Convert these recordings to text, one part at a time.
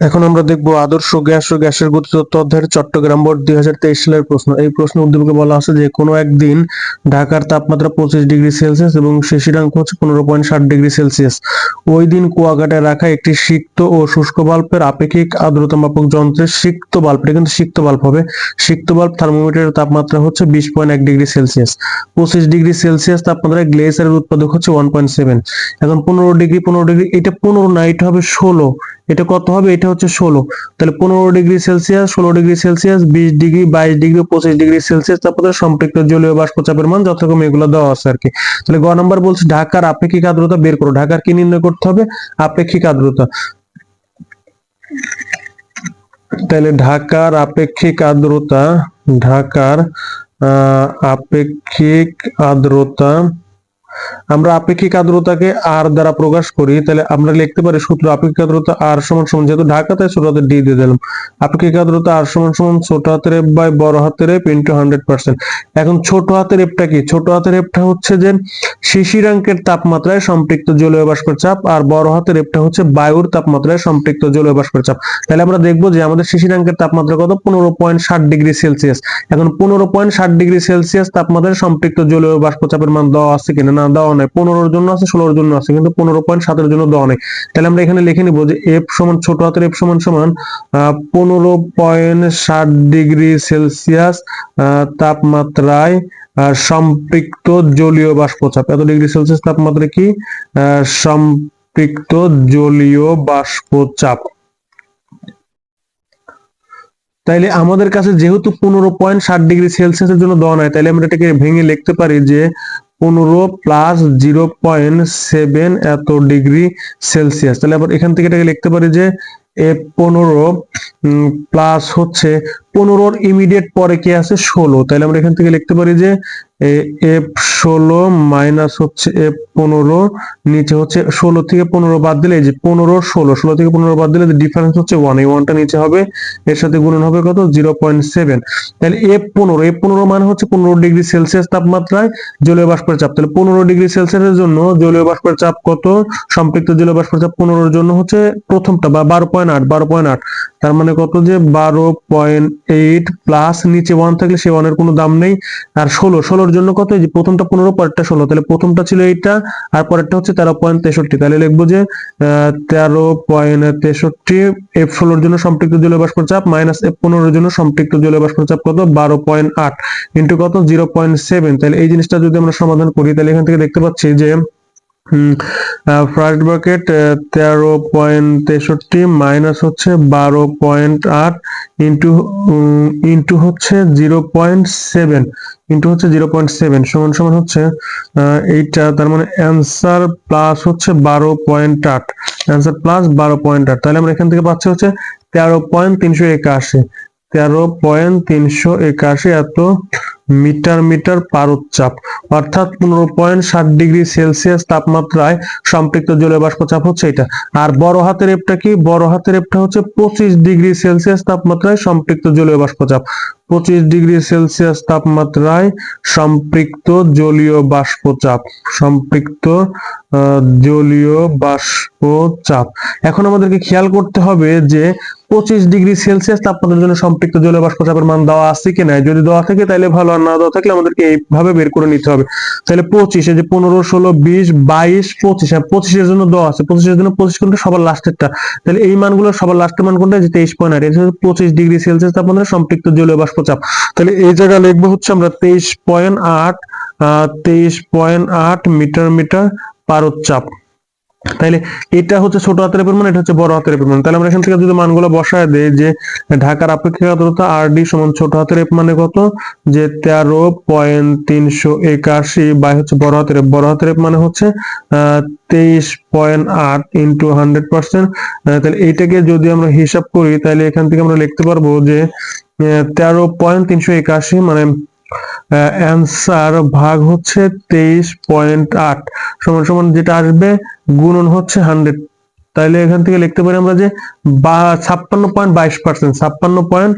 এখন আমরা দেখব আদর্শ গ্যাস ও গ্যাসের গতিতত্ত্ব অধ্যায়ের চট্টগ্রাম বোর্ড দুই হাজার তেইশ সালের প্রশ্ন। এই প্রশ্ন উদ্দীপকে বলা আছে যে, কোনো একদিন ঢাকার তাপমাত্রা পঁচিশ ডিগ্রি সেলসিয়াস এবং শিশিরাঙ্ক হচ্ছে পনেরো পয়েন্ট ষাট ডিগ্রি সেলসিয়াস। ওই দিন কুয়াকাটায় রাখা একটি সিক্ত ও শুষ্ক বাল্বের আপেক্ষিক আর্দ্রতা মাপক যন্ত্রের সিক্ত বাল্ব, এটা কিন্তু সিক্ত বাল্ব হবে। সিক্ত বাল্ব থার্মোমিটারের তাপমাত্রা হচ্ছে বিশ পয়েন্ট এক ডিগ্রি সেলসিয়াস। পঁচিশ ডিগ্রি সেলসিয়াস তাপমাত্রায় গ্লেসারের উৎপাদক হচ্ছে ওয়ান পয়েন্ট সেভেন। এখন পনেরো ডিগ্রি পনেরো ডিগ্রি, এটা পনেরো নাইট হবে ষোলো। এটা কত হবে? এটা হচ্ছে ষোলো। তাহলে পনেরো ডিগ্রি সেলসিয়াস, ষোলো ডিগ্রি সেলসিয়াস, বিশ ডিগ্রি, বাইশ ডিগ্রি, পঁচিশ ডিগ্রি সেলসিয়াস, তারপরে সম্পৃক্ত জলীয় বাষ্পচাপের মান যথাক্রমে এগুলো দেওয়া আছে আর কি তাহলে গ নাম্বার বলছে ঢাকার আপেক্ষিক আর্দ্রতা বের করো। ঢাকার কি নির্ণয় করতে হবে? আপেক্ষিক আর্দ্রতা। তাহলে ঢাকার আপেক্ষিক আর্দ্রতা, ঢাকার আপেক্ষিক আর্দ্রতা আমরা আপেক্ষিক আর্দ্রতাকে আর দ্বারা প্রকাশ করি, তাহলে আমরা লিখতে পারি সূত্র আপেক্ষিক আর্দ্রতা আর সমান সমান, যেহেতু ঢাকাতে ছোট হাতের ডি দিয়ে দিলাম। আপেক্ষিক আর্দ্রতা আর সমান সমান ছোট হাতের এফ বাই বড় হাতের এফ ইন্টু হান্ড্রেড পার্সেন্ট এখন ছোট হাতের এফটা কি? ছোট হাতের এফটা হচ্ছে যে শিশিরাঙ্কের তাপমাত্রায় সম্পৃক্ত জলীয় বাষ্পের চাপ আর বড় হাতের এফটা হচ্ছে বায়ুর তাপমাত্রায় সম্পৃক্ত জলীয় বাষ্পের চাপ। তাহলে আমরা দেখব যে আমাদের শিশিরাঙ্কের তাপমাত্রা কত? পনেরো পয়েন্ট ষাট ডিগ্রি সেলসিয়াস। এখন পনেরো পয়েন্ট ষাট ডিগ্রি সেলসিয়াস তাপমাত্রায় সম্পৃক্ত জলীয় বাষ্প চাপের মান দেওয়া আছে কিনা না দেওয়া নাই। পনেরোর জন্য আছে, ষোলোর জন্য আছে, কিন্তু পনেরো পয়েন্ট সাতের জন্য দেওয়া নেই। তাহলে আমরা এখানে লিখে নিব যে এফ সমান ছোট হাতের এফ সমান সমান পনেরো পয়েন্ট ষাট ডিগ্রি সেলসিয়াস তাপমাত্রায় সম্পৃক্ত জলীয় বাষ্পচাপ। এত ডিগ্রি সেলসিয়াস তাপমাত্রা কি? সম্পৃক্ত জলীয় বাষ্পচাপ। তাইলে আমাদের কাছে যেহেতু পনেরো পয়েন্ট ষাট ডিগ্রি সেলসিয়াসের জন্য দেওয়া নাই তাহলে আমরা এটাকে ভেঙে লিখতে পারি যে পনেরো প্লাস জিরো পয়েন্ট সেভেন এত ডিগ্রি সেলসিয়াস তাহলে আবার এখান থেকে এটাকে লিখতে পারি যে পনেরো প্লাস হচ্ছে পনেরোর ইমিডিয়েট পরে কি আছে? ষোলো। তাহলে আমরা এখান থেকে লিখতে পারি যে এফ ষোলো মাইনাস হচ্ছে এফ পনেরো, নিচে হচ্ছে ষোলো থেকে পনেরো বাদ দিলে যে পনেরো, ষোলো ষোলো থেকে পনেরো বাদ দিলে ডিফারেন্স হচ্ছে ওয়ান এই ওয়ানটা নিচে হবে, এর সাথে গুণন হবে কত? জিরো পয়েন্ট সেভেন তাহলে এফ পনেরো এফ পনেরো মানে হচ্ছে পনেরো ডিগ্রি সেলসিয়াস তাপমাত্রায় জলীয় বাষ্পের চাপ। তাহলে পনেরো ডিগ্রি সেলসিয়াসের জন্য জলীয় বাষ্পের চাপ কত? সম্পৃক্ত জলীয় বাষ্পের চাপ পনেরোর জন্য হচ্ছে প্রথমটা, বা বারো পয়েন্ট আট, বারো পয়েন্ট আট। তার মানে কত যে? বারো পয়েন্ট এইট প্লাস নিচে ওয়ান থাকলে সে ওয়ানের কোনো দাম নেই। আর ষোলো ষোলোর জন্য কত? যে প্রথমটা পনেরো, পরেরটা ষোলো। তাহলে প্রথমটা ছিল এইটা, আর পরেরটা হচ্ছে তেরো পয়েন্ট তেষট্টি। তাহলে লিখব যে তেরো পয়েন্ট তেষট্টি এফ ষোলোর জন্য সম্পৃক্ত জলীয় বাষ্প চাপ মাইনাস এফ পনেরোর জন্য সম্পৃক্ত জলীয় বাষ্প চাপ কত? বারো পয়েন্ট আট। ইন্টু কত? Zero point seven. তাহলে এই জিনিসটা যদি আমরা সমাধান করি, তাহলে এখান থেকে দেখতে পাচ্ছি যে ফার্স্ট ব্র্যাকেট তেরো পয়েন্ট তেষট্টি মাইনাস হচ্ছে বারো পয়েন্ট আট ইন্টু ইন্টু হচ্ছে জিরো পয়েন্ট সেভেন ইন্টু হচ্ছে জিরো পয়েন্ট সেভেন সমান সমান হচ্ছে এইটা তার মানে অ্যান্সার প্লাস হচ্ছে বারো পয়েন্ট আট অ্যান্সার প্লাস বারো পয়েন্ট আট, তাহলে আমরা এখান থেকে পাচ্ছি হচ্ছে তেরো পয়েন্ট তিনশো একাশি, তেরো পয়েন্ট তিনশো একাশি, এত মিটার মিটার পারদ অর্থাৎ পনেরো পয়েন্ট ষাট ডিগ্রি সেলসিয়াস তাপমাত্রায় সম্পৃক্ত জলীয় চাপ হচ্ছে এটা। আর বড় হাতের এপটা কি? বড় হাতের এপটা হচ্ছে পঁচিশ ডিগ্রি সেলসিয়াস তাপমাত্রায় সম্পৃক্ত জলীয় বাষ্প চাপ পঁচিশ ডিগ্রি সেলসিয়াস তাপমাত্রায় সম্পৃক্ত জলীয় বাষ্প চাপ সম্পৃক্ত জলীয় বাষ্প চাপ এখন আমাদেরকে খেয়াল করতে হবে যে পঁচিশ ডিগ্রি সেলসিয়াস তাপমাত্রার জন্য সম্পৃক্ত জলীয় বাষ্প চাপের মান দেওয়া আছে কি নাই? যদি দেওয়া থাকে তাহলে ভালো, আর না দেওয়া থাকলে আমাদেরকে এইভাবে বের করে নিতে হবে। তাহলে পঁচিশ যে পনেরো, ষোলো, বিশ, বাইশ, পঁচিশ হ্যাঁ পঁচিশের জন্য দেওয়া আছে। পঁচিশের জন্য পঁচিশ কোনটা? সবার লাস্টেরটা। তাহলে এই মানগুলো সবার লাস্টের মান কোনটা? যে তেইশ পয়েন্ট আট, এটা পঁচিশ ডিগ্রি সেলসিয়াস তাপমাত্রা সম্পৃক্ত জলীয় বাষ্প চাপ তাহলে এই জায়গায় লিখব হচ্ছে আমরা তেইশ পয়েন্ট আট তেইশ পয়েন্ট আট মিটার মিটার পারদ চাপ। তাইলে এটা হচ্ছে ছোট হাতের পরিমাণ, এটা হচ্ছে বড় হাতের পরিমাণ। তাহলে আমরা এখান থেকে যদি মানগুলো বসায় দেই, যে ঢাকার আপেক্ষিক আর্দ্রতা আর ডি সমান ছোট হাতের মানে কত? যে তেরো পয়েন্ট তিনশো একাশি বাই হচ্ছে বড় হাতের বড় হাতের মানে হচ্ছে তেইশ পয়েন্ট আট ইন্টু হান্ড্রেড পার্সেন্ট। তাহলে এইটাকে যদি আমরা হিসাব করি তাহলে এখান থেকে আমরা লিখতে পারব যে তেরো পয়েন্ট তিনশো একাশি মানে অ্যান্সার ভাগ হচ্ছে তেইশ পয়েন্ট আট। সমান সমান যেটা আসবে, গুণন হচ্ছে হান্ড্রেড তাইলে এখান থেকে লিখতে পারি আমরা যে ছাপ্পান্ন পয়েন্ট বাইশ পার্সেন্ট, ছাপ্পান্ন পয়েন্ট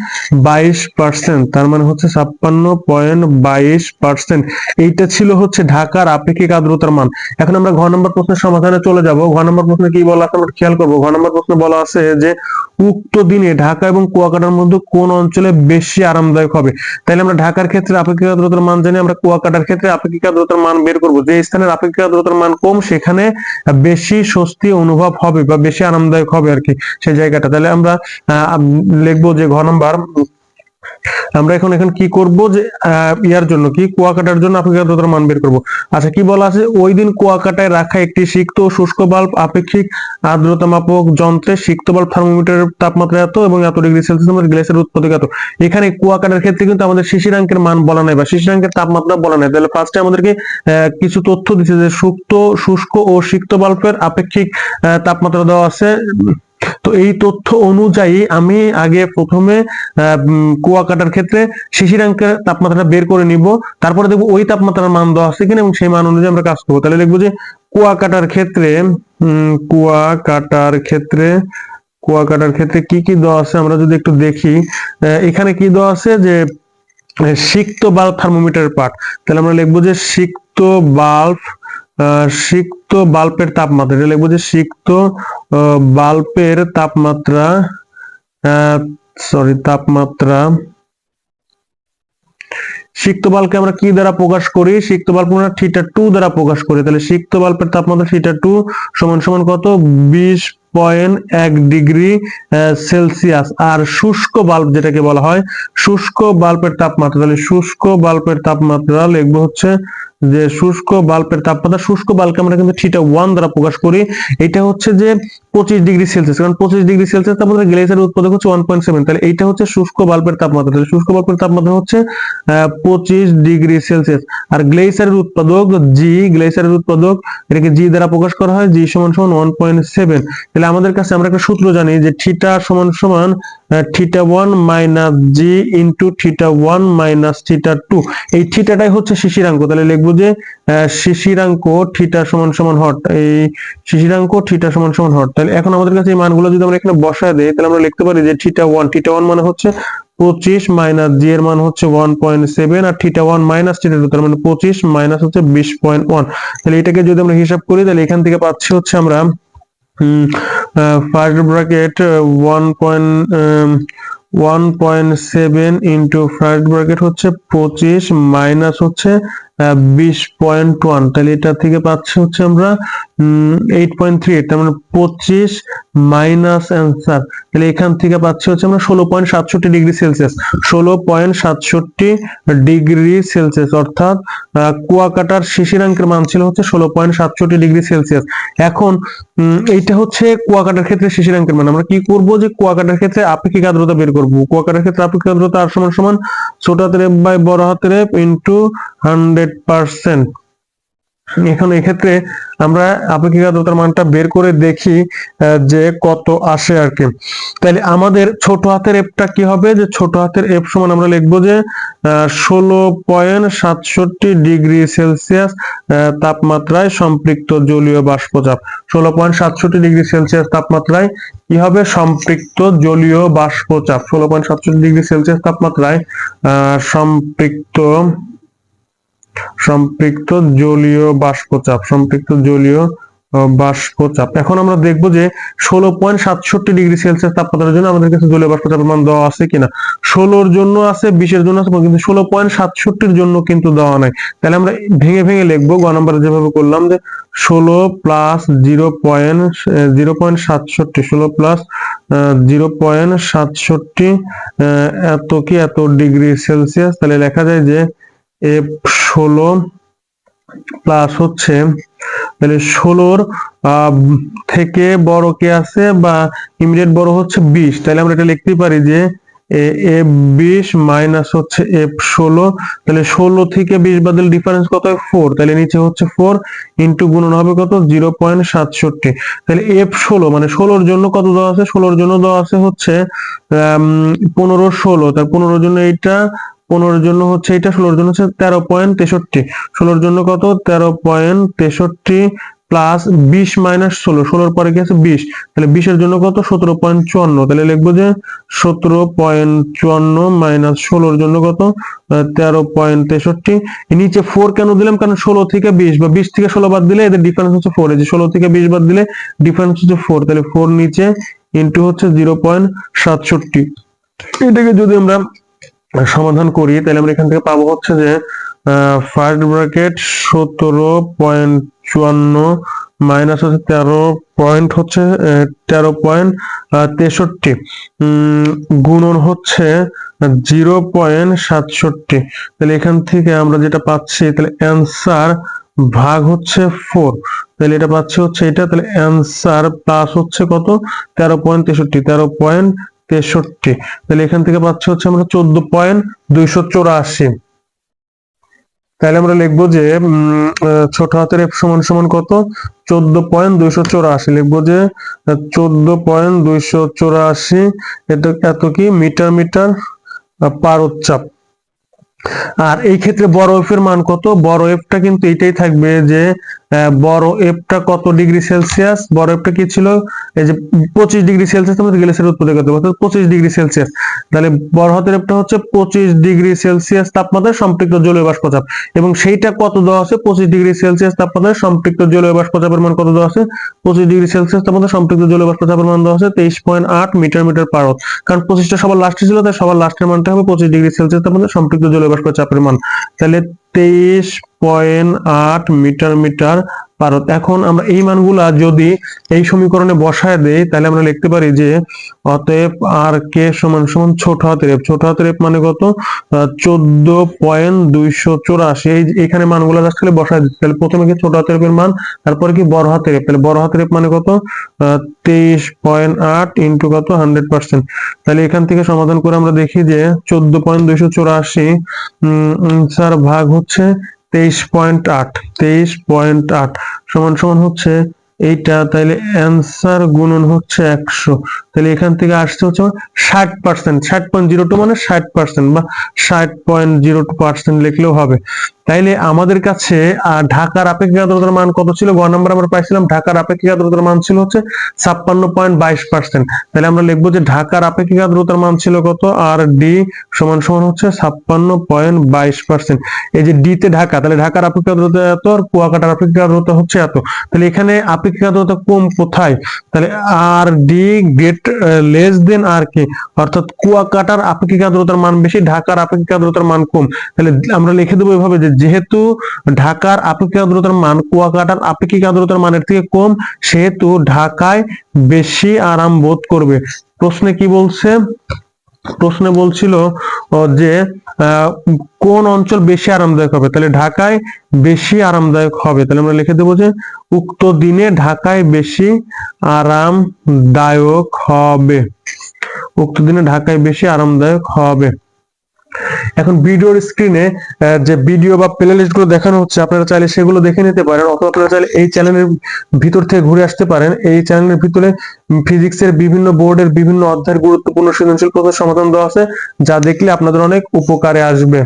বাইশ পার্সেন্ট, তার মানে হচ্ছে ছাপ্পান্ন পয়েন্ট বাইশ পার্সেন্ট। এইটা ছিল হচ্ছে ঢাকার আপেক্ষিক আর্দ্রতার মান। এখন আমরা ঘ নম্বর প্রশ্নের সমাধানে চলে যাব। ঘ নম্বর প্রশ্নে কি বলা আছে আমরা খেয়াল করব। ঘ নম্বর প্রশ্নে বলা আছে যে উক্ত দিনে ঢাকা এবং কুয়াকাটার মধ্যে কোন অঞ্চলে বেশি আরামদায়ক হবে? তাহলে আমরা ঢাকার ক্ষেত্রে আপেক্ষিক আদ্রতার মান জানি, আমরা কুয়াকাটার ক্ষেত্রে আপেক্ষিক আদ্রতার মান বের করব। যে স্থানের আপেক্ষিক আদ্রতার মান কম, সেখানে বেশি স্বস্তি অনুভব হবে বা বেশি আরামদায়ক হবে আর কি সেই জায়গাটা। তাহলে আমরা লিখব যে ঘ নাম্বার আমরা এখন এখন কি করব যে ইয়ার জন্য কি, কুয়াকাটার জন্য আপেক্ষিক আর্দ্রতার মান বের করব। আচ্ছা কি বলা আছে? ওই দিন কুয়াকাটায় রাখা একটি সিক্ত শুষ্ক বাল্ব আপেক্ষিক আর্দ্রতা মাপক যন্ত্রে সিক্ত বাল্ব থার্মোমিটারের তাপমাত্রা এত এবং এত ডিগ্রি সেলসিয়াস আমাদের গ্লেসের উৎপাদক এত। এখানে কুয়াকাটার ক্ষেত্রে কিন্তু আমাদের শিশিরাঙ্কের মান বলা নাই বা শিশিরাঙ্কের তাপমাত্রা বলা নাই। তাহলে ফার্স্টে আমাদেরকে কিছু তথ্য দিচ্ছে যে সুপ্ত শুষ্ক ও সিক্ত বাল্বের আপেক্ষিক তাপমাত্রা দেওয়া আছে। তো এই তথ্য অনুযায়ী আমি আগে প্রথমে কুয়াকাটার ক্ষেত্রে শিশিরাঙ্কের তাপমাত্রাটা বের করে নিব। তারপরে দেখব ওই তাপমাত্রার মান দেওয়া আছে কিনা এবং সেই মান অনুযায়ী আমরা কাজ করব। তাহলে লিখব যে কুয়াকাটার ক্ষেত্রে উম, কুয়াকাটার ক্ষেত্রে কুয়াকাটার ক্ষেত্রে কি কি দেওয়া আছে আমরা যদি একটু দেখি। এখানে কি দেওয়া আছে যে সিক্ত বাল্ব থার্মোমিটার পার্ট তাহলে আমরা লিখব যে সিক্ত বাল্ব সিক্ত বাল্বের তাপমাত্রা, এটা লিখব যে সিক্ত বাল্বের তাপমাত্রা সরি তাপমাত্রা। সিক্ত বাল্বকে আমরা কি দ্বারা প্রকাশ করি? সিক্ত বাল্ব আমরা থিটা টু দ্বারা প্রকাশ করি। তাহলে সিক্ত বাল্বের তাপমাত্রা থিটা টু সমান সমান কত? বিশ পয়েন্ট এক ডিগ্রি সেলসিয়াস। আর শুষ্ক বাল্ব যেটাকে বলা হয়, শুষ্ক বাল্বের তাপমাত্রা। তাহলে শুষ্ক বাল্বের তাপমাত্রা লিখব হচ্ছে যে শুষ্ক বাল্বের তাপমাত্রা, শুষ্ক বাল্বকে আমরা কিন্তু থিটা ওয়ান দ্বারা প্রকাশ করি। এটা হচ্ছে যে পঁচিশ ডিগ্রি সেলসিয়াস, কারণ পঁচিশ ডিগ্রি সেলসিয়াস তাপমাত্রা গ্লেসের উৎপাদক হচ্ছে ওয়ান পয়েন্ট সেভেন তাহলে এইটা হচ্ছে শুষ্ক বাল্বের তাপমাত্রা। তাহলে শুষ্ক বাল্বের তাপমাত্রা হচ্ছে পঁচিশ ডিগ্রি সেলসিয়াস। আর গ্লেসারের উৎপাদক জি গ্লেসারের উৎপাদক, এটাকে জি দ্বারা প্রকাশ করা হয় জি সমান সমান ওয়ান পয়েন্ট সেভেন তাহলে আমাদের কাছে আমরা একটা সূত্র জানি যে থিটা সমান সমান theta one minus G into theta one minus theta two এই থিটাটাই হচ্ছে শিশিরাঙ্ক তাহলে লিখব আহ, শিশিরাঙ্ক থিটা সমান সমান হট এই শিশিরাঙ্ক থিটা সমান সমান হট তাহলে এখন আমাদের কাছে এই মানগুলো যদি আমরা এখানে বসায় দেই তাহলে আমরা লিখতে পারি যে থিটা ওয়ান থিটা ওয়ান মানে হচ্ছে পঁচিশ মাইনাস জি এর মান হচ্ছে ওয়ান পয়েন্ট সেভেন আর theta one minus theta two তার মানে পঁচিশ মাইনাস হচ্ছে বিশ পয়েন্ট ওয়ান। তাহলে এটাকে যদি আমরা হিসাব করি তাহলে এখান থেকে পাচ্ছি হচ্ছে আমরা first bracket one point one point seven bracket হচ্ছে পঁচিশ মাইনাস হচ্ছে বিশ পয়েন্ট ওয়ান তাহলে এটা থেকে পাচ্ছি হচ্ছে আমরা এইট পয়েন্ট থ্রি তার মানে পঁচিশ মাইনাস তাহলে এখান থেকে পাচ্ছি হচ্ছে আমরা ষোলো পয়েন্ট সাতষট্টি ডিগ্রি সেলসিয়াস ষোলো পয়েন্ট সাতষট্টি ডিগ্রি সেলসিয়াস অর্থাৎ কুয়াকাটার শিশিরাঙ্কের মান ছিল হচ্ছে ষোলো পয়েন্ট সাতষট্টি ডিগ্রি সেলসিয়াস এখন এইটা হচ্ছে কুয়াকাটার ক্ষেত্রে শিশিরাঙ্কের মান। আমরা কি করব যে কুয়াকাটার ক্ষেত্রে আপেক্ষিক আর্দ্রতা বের করব কুয়াকাটার ক্ষেত্রে আপেক্ষিক আর্দ্রতা আর সমান সমান ছোট হাতের এফ বাই বড় হাতের এফ ইন্টু হান্ড্রেড পার্সেন্ট এখন এক্ষেত্রে আমরা আপেক্ষিক আর্দ্রতার মানটা বের করে দেখি যে কত আসে আর কি। তাহলে আমাদের ছোট হাতের এফটা কি হবে? যে ছোট হাতের এফ সমান আমরা লিখব যে ষোলো পয়েন্ট সাতষট্টি ডিগ্রি সেলসিয়াস তাপমাত্রায় সম্পৃক্ত জলীয় বাষ্পচাপ। ষোলো পয়েন্ট সাতষট্টি ডিগ্রি সেলসিয়াস তাপমাত্রায় কি হবে? সম্পৃক্ত জলীয় বাষ্পচাপ। ষোলো পয়েন্ট সাতষট্টি ডিগ্রি সেলসিয়াস তাপমাত্রায় সম্পৃক্ত সম্পৃক্ত জলীয় বাষ্পচাপ, সম্পৃক্ত জলীয় বাষ্পচাপ। এখন আমরা দেখব যে ষোলো পয়েন্ট সাতষট্টি ডিগ্রি সেলসিয়াস তাপমাত্রার জন্য আমাদের কাছে জলীয় বাষ্পচাপের মান দেওয়া আছে কিনা? ষোলোর জন্য আছে, বিশের জন্য আছে, কিন্তু ষোলো পয়েন্ট সাতষট্টির জন্য কিন্তু দেওয়া নাই। তাহলে আমরা ভেঙে ভেঙে লিখব, গ নাম্বারে যেভাবে করলাম যে ষোলো plus zero point zero point সাতষট্টি, ষোলো প্লাস জিরো পয়েন্ট সাতষট্টি এত কি এত ডিগ্রি সেলসিয়াস? তাহলে লেখা যায় যে এফ ষোলো প্লাস হচ্ছে তাহলে ষোলোর থেকে বড় কে আছে বা ইমিডিয়েট বড় হচ্ছে বিশ? তাহলে আমরা এটা লিখতে পারি যে এফ বিশ মাইনাস হচ্ছে এফ ষোলো, তাহলে ষোলো থেকে বিশ বাদল ডিফারেন্স কত হয়? ফোর তাহলে নিচে হচ্ছে ফোর ইন্টু গুণন হবে কত? জিরো পয়েন্ট সাতষট্টি। তাহলে এফ ষোলো মানে ষোলোর জন্য কত দেওয়া আছে? ষোলোর জন্য দেওয়া আছে হচ্ছে পনেরো ষোলো। তার পনেরোর জন্য এইটা পনেরোর জন্য হচ্ছে এটা, ষোলোর জন্য হচ্ছে তেরো পয়েন্ট তেষট্টি। ষোলোর জন্য কত? তেরো পয়েন্ট তেষট্টি প্লাস বিশ মাইনাস ষোলো। ষোলোর পরে আছে বিশ। তাহলে বিশের জন্য কত? সতেরো পয়েন্ট চুয়ান্ন। তাহলে লিখব যে সতেরো পয়েন্ট চুয়ান্ন মাইনাস ষোলোর জন্য কত? তেরো পয়েন্ট তেষট্টি। নিচে ফোর কেন দিলাম? কারণ ষোলো থেকে বিশ বা বিশ থেকে ষোলো বাদ দিলে এদের ডিফারেন্স হচ্ছে ফোর যে ষোলো থেকে বিশ বাদ দিলে ডিফারেন্স হচ্ছে ফোর তাহলে ফোর নিচে ইন্টু হচ্ছে জিরো পয়েন্ট সাতষট্টি। এটাকে যদি আমরা সমাধান করি, তাহলে আমরা এখান থেকে পাবো হচ্ছে যে ফার্স্ট ব্র্যাকেট সতেরো পয়েন্ট চুয়ান্ন মাইনাস হচ্ছে তেরো পয়েন্ট হচ্ছে তেরো পয়েন্ট তেষট্টি। গুণন হচ্ছে জিরো পয়েন্ট সাতষট্টি। তাহলে এখান থেকে আমরা যেটা পাচ্ছি, তাহলে অ্যান্সার ভাগ হচ্ছে ফোর তাহলে এটা পাচ্ছি হচ্ছে এটা, তাহলে অ্যান্সার প্লাস হচ্ছে কত? তেরো পয়েন্ট তেষট্টি। তেরো পয়েন্ট তেষট্টি। তাহলে এখান থেকে পাচ্ছি হচ্ছে আমরা চোদ্দ পয়েন্ট দুইশো চৌরাশি। তাহলে আমরা লিখব যে ছোট হাতের এফ সমান সমান কত? চোদ্দ পয়েন্ট দুইশো চৌরাশি। লিখব যে, চোদ্দ পয়েন্ট দুইশো চৌরাশি, এটা এত কি? মিটার মিটার পারোচ্চাপ আর এই ক্ষেত্রে বড় এফ এর মান কত? বড় এফটা কিন্তু এটাই থাকবে যে বড় এফটা কত ডিগ্রি সেলসিয়াস? বড় এফটা কি ছিল? এই যে পঁচিশ ডিগ্রি সেলসিয়াস আমাদের গ্যাসের উৎপত্তি করতে অর্থাৎ পঁচিশ ডিগ্রি সেলসিয়াস। তাহলে বড় হাতের এফটা হচ্ছে পঁচিশ ডিগ্রি সেলসিয়াস তাপমাত্রায় সম্পৃক্ত জলীয় বাষ্পচাপ। এবং সেইটা কত দেওয়া আছে? পঁচিশ ডিগ্রি সেলসিয়াস তাপমাত্রায় সম্পৃক্ত জলীয় বাষ্পচাপের মান কত দেওয়া আছে? পঁচিশ ডিগ্রি সেলসিয়াস তাপমাত্রায় সম্পৃক্ত জলীয় বাষ্পচাপের মান দেওয়া আছে তেইশ পয়েন্ট আট মিটার মিটার পারত কারণ পঁচিশটা সবার লাস্টে ছিল, তাই সবার লাস্টের মানটা হবে পঁচিশ ডিগ্রি সেলসিয়াস তাপমাত্রায় সম্পৃক্ত জলীয় বাষ্পচাপের মান। তাহলে তেইশ পয়েন্ট আট মিটার মিটার পারত এখন আমরা এই মানগুলা যদি এই সমীকরণে বসায় দেই, তাহলে আমরা লিখতে পারি যে অতএব আর কে সমান সমান ছোট হাতের এফ। ছোট হাতের মানে কত? চোদ্দ পয়েন্ট দুইশো চৌরাশি। এই এখানে মানগুলো জাস্ট খালি বসায় দিচ্ছি। তাহলে প্রথমে কি ছোট হাতের মান, তারপরে কি বড় হাতের তাহলে বড় হাতের মানে কত? তেইশ পয়েন্ট আট ইন্টু কত? Hundred percent. তাহলে এখান থেকে সমাধান করে আমরা দেখি যে চোদ্দ পয়েন্ট দুইশো চৌরাশি স্যার ভাগ হচ্ছে তেইশ পয়েন্ট আট, তেইশ পয়েন্ট আট সমান সমান হচ্ছে এইটা তাহলে অ্যান্সার গুণন হচ্ছে একশো। তাহলে এখান থেকে আসছে হচ্ছে ষাট পার্সেন্ট, ষাট পয়েন্ট জিরো টু মানে ষাট পার্সেন্ট বা ষাট পয়েন্ট জিরো টু পার্সেন্ট লিখলেও হবে। তাইলে আমাদের কাছে ঢাকার আপেক্ষিক আর্দ্রতার মান কত ছিল? গ নাম্বার আমরা পাইছিলাম, ঢাকার আপেক্ষিক আর্দ্রতার মান ছিল হচ্ছে ছাপ্পান্ন পয়েন্ট বাইশ পার্সেন্ট। তাহলে আমরা লিখব যে ঢাকার আপেক্ষিক আর্দ্রতার মান ছিল কত? আর ডি সমান সমান হচ্ছে ছাপ্পান্ন পয়েন্ট বাইশ পার্সেন্ট। এই যে ডি তে ঢাকা, তাহলে ঢাকার আপেক্ষিক আর্দ্রতা এত আর কুয়াকাটার আপেক্ষিক আর্দ্রতা হচ্ছে এত। তাহলে এখানে আপেক্ষিক আর্দ্রতা কম কোথায়? তাহলে R D great less than R K? অর্থাৎ কুয়াকাটার আপেক্ষিক আর্দ্রতার মান বেশি, ঢাকার আপেক্ষিক আর্দ্রতার মান কম। তাহলে আমরা লিখে দেবো এভাবে যে যেহেতু ঢাকার আপেক্ষিক আর্দ্রতার মান, কুয়াকাটার আপেক্ষিক আর্দ্রতার মানের থেকে কম? সেহেতু ঢাকায় বেশি আরাম বোধ করবে। প্রশ্নে কি বলছে? প্রশ্নে বলছিল যে কোন অঞ্চল বেশি আরামদায়ক হবে? তাহলে ঢাকায় বেশি আরামদায়ক হবে। তাহলে আমরা লিখে দেবো যে, উক্ত দিনে ঢাকায় বেশি আরামদায়ক হবে। উক্ত দিনে ঢাকায় বেশি আরামদায়ক হবে। এখন ভিডিওর স্ক্রিনে যে ভিডিও বা প্লে লিস্টগুলো দেখানো হচ্ছে, আপনারা চাইলে সেগুলো দেখে নিতে পারেন, অথবা আপনারা চাইলে এই চ্যানেলের ভিতর থেকে ঘুরে আসতে পারেন। এই চ্যানেলের ভিতরে ফিজিক্সের বিভিন্ন বোর্ডের বিভিন্ন অধ্যায়ের গুরুত্বপূর্ণ সৃজনশীল প্রশ্নের সমাধান দেওয়া আছে, যা দেখলে আপনাদের অনেক উপকারে আসবে।